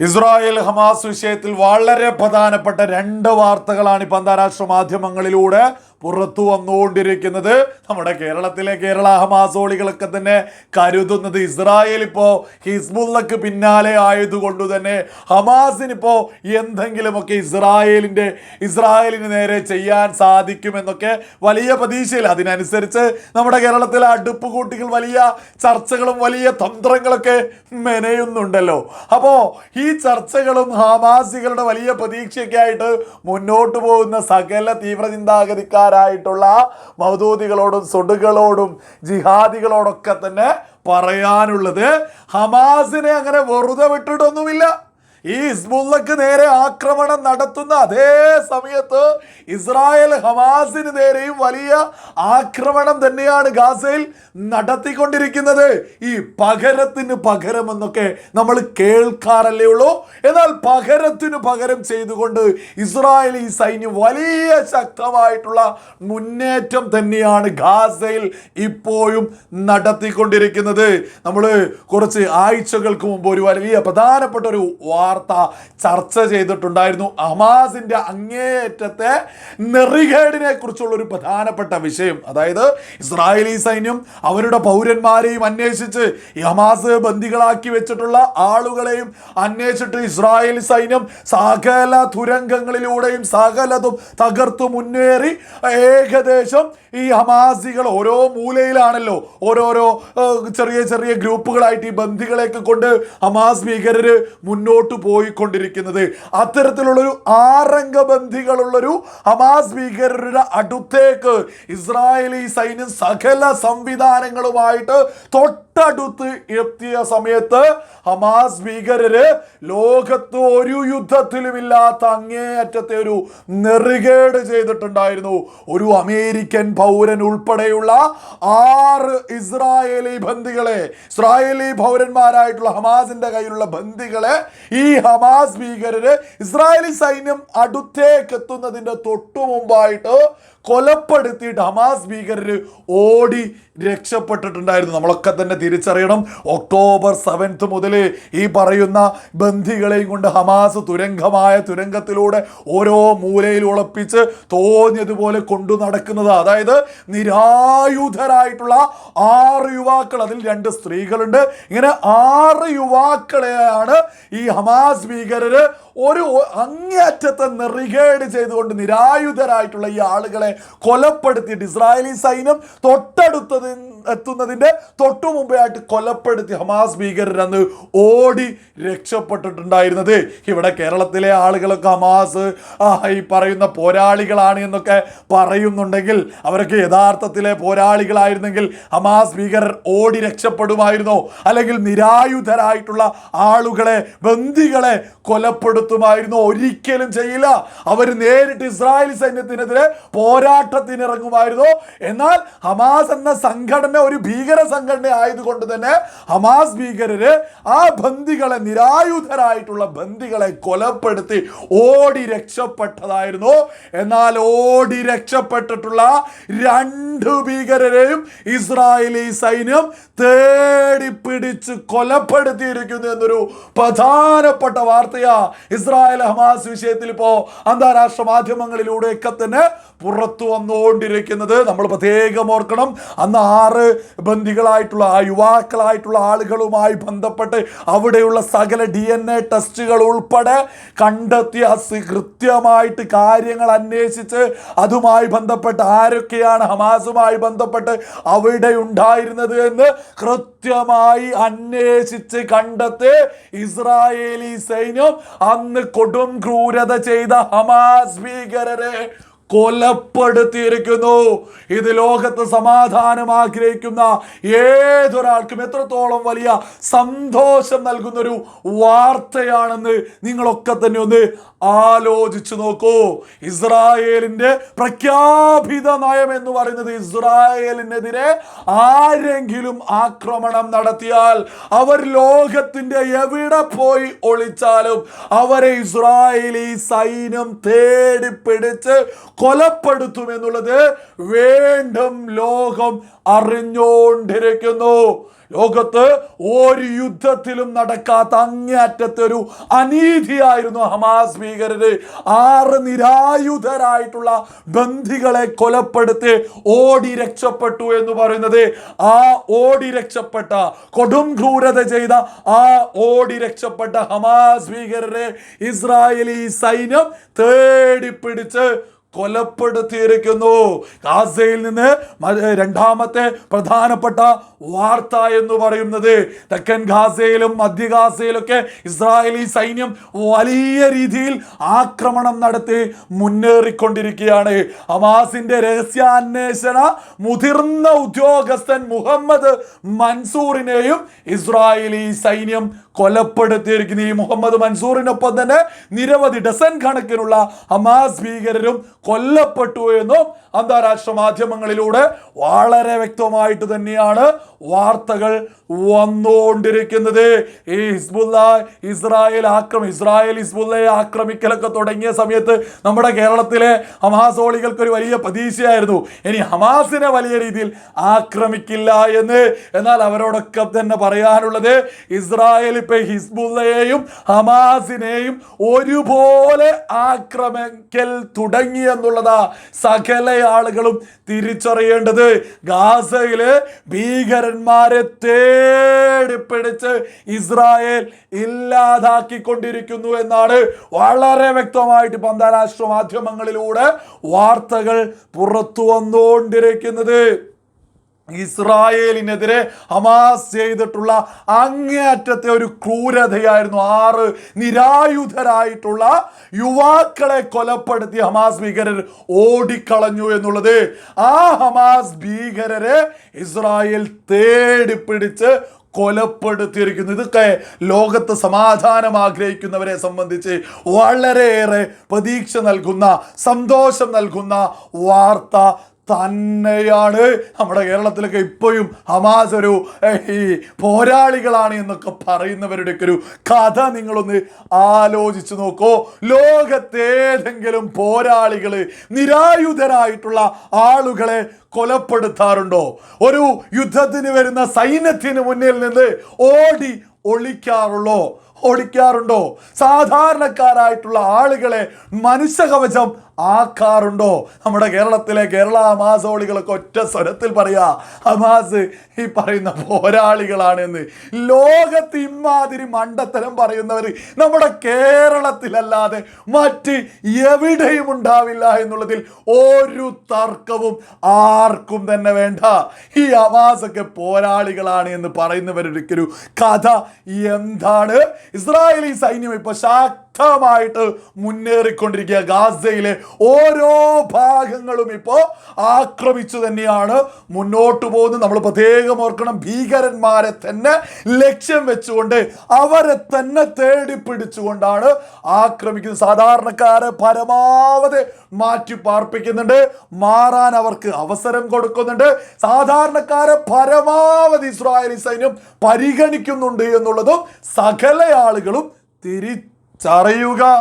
Israel Hamas വിഷയത്തിൽ വളരെ പ്രധാനപ്പെട്ട രണ്ട് വാർത്തകളാണ് ഇപ്പം അന്താരാഷ്ട്ര മാധ്യമങ്ങളിലൂടെ പുറത്തു വന്നുകൊണ്ടിരിക്കുന്നത് നമ്മുടെ കേരളത്തിലെ കേരള ഹമാസോളികളൊക്കെ തന്നെ കരുതുന്നത് ഇസ്രായേൽ ഇപ്പോൾ ഹിസ്ബുള്ളക്ക് പിന്നാലെ ആയതുകൊണ്ട് തന്നെ ഹമാസിനിപ്പോൾ എന്തെങ്കിലുമൊക്കെ ഇസ്രായേലിന്റെ ഇസ്രായേലിന് നേരെ ചെയ്യാൻ സാധിക്കുമെന്നൊക്കെ വലിയ പ്രതീക്ഷയിൽ അതിനനുസരിച്ച് നമ്മുടെ കേരളത്തിലെ അടുപ്പ് കൂട്ടികൾ വലിയ ചർച്ചകളും വലിയ തന്ത്രങ്ങളൊക്കെ മെനയുന്നുണ്ടല്ലോ. അപ്പോൾ ഈ ചർച്ചകളും ഹമാസികളുടെ വലിയ പ്രതീക്ഷയൊക്കെ ആയിട്ട് മുന്നോട്ട് പോകുന്ന സകല തീവ്രചിന്താഗതിക്കാരായിട്ടുള്ള മൗദൂദികളോടും സൊടുകളോടും ജിഹാദികളോടൊക്കെ തന്നെ പറയാനുള്ളത് ഹമാസിനെ അങ്ങനെ വെറുതെ വിട്ടിട്ടൊന്നുമില്ല. ഈ ഹിസ്ബുള്ളക്ക് നേരെ ആക്രമണം നടത്തുന്ന അതേ സമയത്ത് ഇസ്രായേൽ ഹമാസിന് നേരെയും വലിയ ആക്രമണം തന്നെയാണ് ഗാസയിൽ നടത്തിക്കൊണ്ടിരിക്കുന്നത്. ഈ പകരത്തിന് പകരം എന്നൊക്കെ നമ്മൾ കേൾക്കാറല്ലേ ഉള്ളൂ. എന്നാൽ പകരത്തിന് പകരം ചെയ്തുകൊണ്ട് ഇസ്രായേൽ ഈ സൈന്യം വലിയ ശക്തമായിട്ടുള്ള മുന്നേറ്റം തന്നെയാണ് ഗാസയിൽ ഇപ്പോഴും നടത്തിക്കൊണ്ടിരിക്കുന്നത്. നമ്മൾ കുറച്ച് ആഴ്ചകൾക്ക് മുമ്പ് ഒരു വലിയ പ്രധാനപ്പെട്ട ഒരു വാർത്ത ചർച്ച ചെയ്തിട്ടുണ്ടായിരുന്നു. ഹമാസിന്റെ അങ്ങേയറ്റത്തെ നെറികേടിനെ കുറിച്ചുള്ള ഒരു പ്രധാനപ്പെട്ട വിഷയം. അതായത് ഇസ്രായേലി സൈന്യം അവരുടെ പൗരന്മാരെയും അന്വേഷിച്ച് ഹമാസ് ബന്ദികളാക്കി വെച്ചിട്ടുള്ള ആളുകളെയും അന്വേഷിച്ചിട്ട് ഇസ്രായേൽ സൈന്യം സകല തുരങ്കങ്ങളിലൂടെയും സകലതും തകർത്തു മുന്നേറി ഏകദേശം ഈ ഹമാസികൾ ഓരോ മൂലയിലാണല്ലോ ഓരോരോ ചെറിയ ചെറിയ ഗ്രൂപ്പുകളായിട്ട് ഈ ബന്ദികളെയൊക്കെ കൊണ്ട് ഹമാസ് ഭീകരര് മുന്നോട്ട് പോയിക്കൊണ്ടിരിക്കുന്നത് അത്തരത്തിലുള്ളൊരു ആറംഗബന്ധികളുള്ളൊരു ഹമാസ് ഭീകരരുടെ അടുത്തേക്ക് ഇസ്രായേലി സൈന്യം സകല സംവിധാനങ്ങളുമായിട്ട് തൊട്ടടുത്ത് എത്തിയ സമയത്ത് ഹമാസ് ഭീകരര് ലോകത്ത് ഒരു യുദ്ധത്തിലുമില്ലാത്ത അങ്ങേയറ്റത്തെ ഒരു നെറുകേട് ചെയ്തിട്ടുണ്ടായിരുന്നു. ഒരു അമേരിക്കൻ പൗരൻ ഉൾപ്പെടെയുള്ള ആറ് ഇസ്രായേലി ബന്ധികളെ ഇസ്രായേലി പൗരന്മാരായിട്ടുള്ള ഹമാസിന്റെ കയ്യിലുള്ള ബന്ധികളെ ഈ ഹമാസ് ഭീകരര് ഇസ്രായേലി സൈന്യം അടുത്തേക്ക് എത്തുന്നതിന്റെ തൊട്ടു മുമ്പായിട്ട് കൊലപ്പെടുത്തിയിട്ട് ഹമാസ് ഭീകരര് ഓടി രക്ഷപ്പെട്ടിട്ടുണ്ടായിരുന്നു. നമ്മളൊക്കെ തന്നെ തിരിച്ചറിയണം. ഒക്ടോബർ സെവൻത്ത് മുതൽ ഈ പറയുന്ന ബന്ധികളെയും കൊണ്ട് ഹമാസ് തുരങ്കമായ തുരങ്കത്തിലൂടെ ഓരോ മൂലയിൽ ഉളപ്പിച്ച് തോന്നിയതുപോലെ കൊണ്ടു നടക്കുന്നത്. അതായത് നിരായുധരായിട്ടുള്ള ആറ് യുവാക്കൾ അതിൽ രണ്ട് സ്ത്രീകളുണ്ട്. ഇങ്ങനെ ആറ് യുവാക്കളെയാണ് ഈ ഹമാസ് ഭീകരര് ഒരു അങ്ങേയറ്റത്തെ നെറികേട് ചെയ്തുകൊണ്ട് നിരായുധരായിട്ടുള്ള ഈ ആളുകളെ കൊലപ്പെടുത്തിയിട്ട് ഇസ്രായേലി സൈന്യം തൊട്ടടുത്തത് എത്തുന്നതിന്റെ തൊട്ടു മുമ്പേ ആയിട്ട് കൊലപ്പെടുത്തി ഹമാസ് ഭീകരർ അന്ന് ഓടി രക്ഷപ്പെട്ടിട്ടുണ്ടായിരുന്നത്. ഇവിടെ കേരളത്തിലെ ആളുകളൊക്കെ ഹമാസ് ഈ പറയുന്ന പോരാളികളാണ് എന്നൊക്കെ പറയുന്നുണ്ടെങ്കിൽ അവരൊക്കെ യഥാർത്ഥത്തിലെ പോരാളികളായിരുന്നെങ്കിൽ ഹമാസ് ഭീകരർ ഓടി രക്ഷപ്പെടുമായിരുന്നോ? അല്ലെങ്കിൽ നിരായുധരായിട്ടുള്ള ആളുകളെ ബന്ദികളെ കൊലപ്പെടുത്തുമായിരുന്നോ? ഒരിക്കലും ചെയ്യില്ല. അവർ നേരിട്ട് ഇസ്രായേൽ സൈന്യത്തിനെതിരെ പോരാട്ടത്തിനിറങ്ങുമായിരുന്നു? എന്നാൽ ഹമാസ് എന്ന സംഘടന ഒരു ഭീകര സംഘടന ആയതുകൊണ്ട് തന്നെ ഹമാസ് ഭീകരര് ആ ബന്ദികളെ നിരായുധരായിട്ടുള്ള ബന്ദികളെ കൊലപ്പെടുത്തി ഓടി രക്ഷപ്പെട്ടതായിരുന്നു. എന്നാൽ ഓടി രക്ഷപ്പെട്ടിട്ടുള്ള രണ്ട് ഭീകരരെയും ഇസ്രായേലി സൈന്യം തേടി പിടിച്ച് കൊലപ്പെടുത്തിയിരിക്കുന്നു എന്നൊരു പ്രധാനപ്പെട്ട വാർത്തയാ ഇസ്രായേൽ ഹമാസ് വിഷയത്തിൽ ഇപ്പോ അന്താരാഷ്ട്ര മാധ്യമങ്ങളിലൂടെയൊക്കെ തന്നെ പുറത്തു വന്നുകൊണ്ടിരിക്കുന്നത്. നമ്മൾ പ്രത്യേകം ഓർക്കണം അന്ന് ആറ് ബന്ധികളായിട്ടുള്ള ആ യുവാക്കളായിട്ടുള്ള ആളുകളുമായി ബന്ധപ്പെട്ട് അവിടെയുള്ള സകല ഡി എൻ എ ടെസ്റ്റുകൾ ഉൾപ്പെടെ കണ്ടെത്തിയ കൃത്യമായിട്ട് കാര്യങ്ങൾ അന്വേഷിച്ച് അതുമായി ബന്ധപ്പെട്ട് ആരൊക്കെയാണ് ഹമാസുമായി ബന്ധപ്പെട്ട് അവിടെ ഉണ്ടായിരുന്നത് എന്ന് കൃത്യമായി അന്വേഷിച്ച് കണ്ടെത്തി ഇസ്രായേലി സൈന്യം അന്ന് കൊടും ക്രൂരത ചെയ്ത ഹമാസ് ഭീകരരെ കൊലപ്പെടുത്തിയിരിക്കുന്നു. ഇത് ലോകത്ത് സമാധാനം ആഗ്രഹിക്കുന്ന ഏതൊരാൾക്കും എത്രത്തോളം വലിയ സന്തോഷം നൽകുന്നൊരു വാർത്തയാണെന്ന് നിങ്ങളൊക്കെ തന്നെ ഒന്ന് ആലോചിച്ചു നോക്കൂ. ഇസ്രായേലിന്റെ പ്രഖ്യാപിത നയം എന്ന് പറയുന്നത് ഇസ്രായേലിനെതിരെ ആരെങ്കിലും ആക്രമണം നടത്തിയാൽ അവർ ലോകത്തിന്റെ എവിടെ പോയി ഒളിച്ചാലും അവരെ ഇസ്രായേലി സൈന്യം തേടി പിടിച്ച് കൊലപ്പെടുത്തും എന്നുള്ളത് വീണ്ടും ലോകം അറിഞ്ഞുകൊണ്ടിരിക്കുന്നു. ലോകത്ത് ഒരു യുദ്ധത്തിലും നടക്കാത്ത അങ്ങേയറ്റത്തെ ഒരു അനീതിയായിരുന്നു ഹമാസ് ഭീകരര്. ആറ് നിരായുധരായിട്ടുള്ള ബന്ധികളെ കൊലപ്പെടുത്തി ഓടി രക്ഷപ്പെട്ടു എന്ന് പറയുന്നത് ആ ഓടി രക്ഷപ്പെട്ട കൊടും ക്രൂരത ചെയ്ത ആ ഓടി രക്ഷപ്പെട്ട ഹമാസ് ഭീകരരെ ഇസ്രായേലി സൈന്യം തേടിപ്പിടിച്ച് കൊലപ്പെടുത്തിയിരിക്കുന്നു. ഗാസയിൽ നിന്ന് രണ്ടാമത്തെ പ്രധാനപ്പെട്ട വാർത്ത എന്ന് പറയുന്നത് തെക്കൻ ഗാസയിലും മധ്യ ഗാസയിലൊക്കെ ഇസ്രായേലി സൈന്യം വലിയ രീതിയിൽ ആക്രമണം നടത്തി മുന്നേറിക്കൊണ്ടിരിക്കുകയാണ്. ഹമാസിന്റെ രഹസ്യാന്വേഷണ മുതിർന്ന ഉദ്യോഗസ്ഥൻ മുഹമ്മദ് മൻസൂറിനെയും ഇസ്രായേലി സൈന്യം കൊലപ്പെടുത്തിയിരിക്കുന്നു ഈ മുഹമ്മദ് മൻസൂറിനൊപ്പം തന്നെ നിരവധി ഡസൻ കണക്കിനുള്ള ഹമാസ് ഭീകരരും കൊല്ലപ്പെട്ടു എന്നും അന്താരാഷ്ട്ര മാധ്യമങ്ങളിലൂടെ വളരെ വ്യക്തമായിട്ട് തന്നെയാണ് വാർത്തകൾ വന്നുകൊണ്ടിരിക്കുന്നത്. ഈ ഹിസ്ബുല്ല ഇസ്രായേൽ ആക്രമി ഇസ്രായേൽ ഹിസ്ബുല്ലയെ ആക്രമിക്കലൊക്കെ തുടങ്ങിയ സമയത്ത് നമ്മുടെ കേരളത്തിലെ ഹമാസോളികൾക്ക് ഒരു വലിയ പ്രതീക്ഷയായിരുന്നു. ഇനി ഹമാസിനെ വലിയ രീതിയിൽ ആക്രമിക്കില്ല എന്ന്. എന്നാൽ അവരോടൊക്കെ തന്നെ പറയാനുള്ളത് ഇസ്രായേൽ ഇപ്പൊ ഹിസ്ബുള്ളയെയും ഹമാസിനെയും ഒരുപോലെ ആക്രമിക്കൽ തുടങ്ങി എന്നുള്ളതാ സകല ആളുകളും തിരിച്ചറിയേണ്ടത്. ഗാസയിൽ ഭീകരന്മാരെ തേടിപ്പിടിച്ച് ഇസ്രായേൽ ഇല്ലാതാക്കിക്കൊണ്ടിരിക്കുന്നു എന്നാണ് വളരെ വ്യക്തമായിട്ട് ഇപ്പൊ അന്താരാഷ്ട്ര മാധ്യമങ്ങളിലൂടെ വാർത്തകൾ പുറത്തു വന്നുകൊണ്ടിരിക്കുന്നത്. ഇസ്രായേലിനെതിരെ ഹമാസ് ചെയ്തിട്ടുള്ള അങ്ങേയറ്റത്തെ ഒരു ക്രൂരതയായിരുന്നു ആറ് നിരായുധരായിട്ടുള്ള യുവാക്കളെ കൊലപ്പെടുത്തി ഹമാസ് ഭീകരർ ഓടിക്കളഞ്ഞു എന്നുള്ളത്. ആ ഹമാസ് ഭീകരരെ ഇസ്രായേൽ തേടി പിടിച്ച് കൊലപ്പെടുത്തിയിരിക്കുന്നു. ഇതൊക്കെ ലോകത്ത് സമാധാനം ആഗ്രഹിക്കുന്നവരെ സംബന്ധിച്ച് വളരെയേറെ പ്രതീക്ഷ നൽകുന്ന സന്തോഷം നൽകുന്ന വാർത്ത തന്നെയാണ്. നമ്മുടെ കേരളത്തിലൊക്കെ ഇപ്പോഴും ഹമാസ് ഒരു പോരാളികളാണ് എന്നൊക്കെ പറയുന്നവരുടെയൊക്കെ ഒരു കഥ നിങ്ങളൊന്ന് ആലോചിച്ച് നോക്കൂ. ലോകത്തേതെങ്കിലും പോരാളികൾ നിരായുധരായിട്ടുള്ള ആളുകളെ കൊലപ്പെടുത്താറുണ്ടോ? ഒരു യുദ്ധത്തിന് വരുന്ന സൈന്യത്തിന് മുന്നിൽ നിന്ന് ഓടി ഒളിക്കാറുള്ളോ? ഓടിക്കാറുണ്ടോ സാധാരണക്കാരായിട്ടുള്ള ആളുകളെ മനുഷ്യകവചം ആക്കാറുണ്ടോ നമ്മുടെ കേരളത്തിലെ കേരള ഹമാസോളികളൊക്കെ ഒറ്റ സ്വരത്തിൽ പറയാ ഹമാസ് ഈ പറയുന്ന പോരാളികളാണ് എന്ന് ലോകത്ത് ഇമാതിരി മണ്ടത്തരം പറയുന്നവർ നമ്മുടെ കേരളത്തിലല്ലാതെ മറ്റ് എവിടെയും ഉണ്ടാവില്ല എന്നുള്ളതിൽ ഒരു തർക്കവും ആർക്കും തന്നെ വേണ്ട. ഈ ഹമാസൊക്കെ പോരാളികളാണ് എന്ന് പറയുന്നവരൊരിക്കലും കഥ എന്താണ്? ഇസ്രായേലി സൈന്യം ഇപ്പൊ ശക്തമായിട്ട് മുന്നേറിക്കൊണ്ടിരിക്കുക. ഗാസയിലെ ഓരോ ഭാഗങ്ങളും ഇപ്പോൾ ആക്രമിച്ചു തന്നെയാണ് മുന്നോട്ട് പോകുന്നത്. നമ്മൾ പ്രത്യേകം ഓർക്കണം ഭീകരന്മാരെ തന്നെ ലക്ഷ്യം വെച്ചുകൊണ്ട് അവരെ തന്നെ തേടി പിടിച്ചുകൊണ്ടാണ് ആക്രമിക്കുന്നത്. സാധാരണക്കാരെ പരമാവധി മാറ്റി പാർപ്പിക്കുന്നുണ്ട് മാറാൻ അവർക്ക് അവസരം കൊടുക്കുന്നുണ്ട്. സാധാരണക്കാരെ പരമാവധി ഇസ്രായേലി സൈന്യം പരിഗണിക്കുന്നുണ്ട് എന്നുള്ളതും സകല ആളുകളും തിരിച്ചറിയുക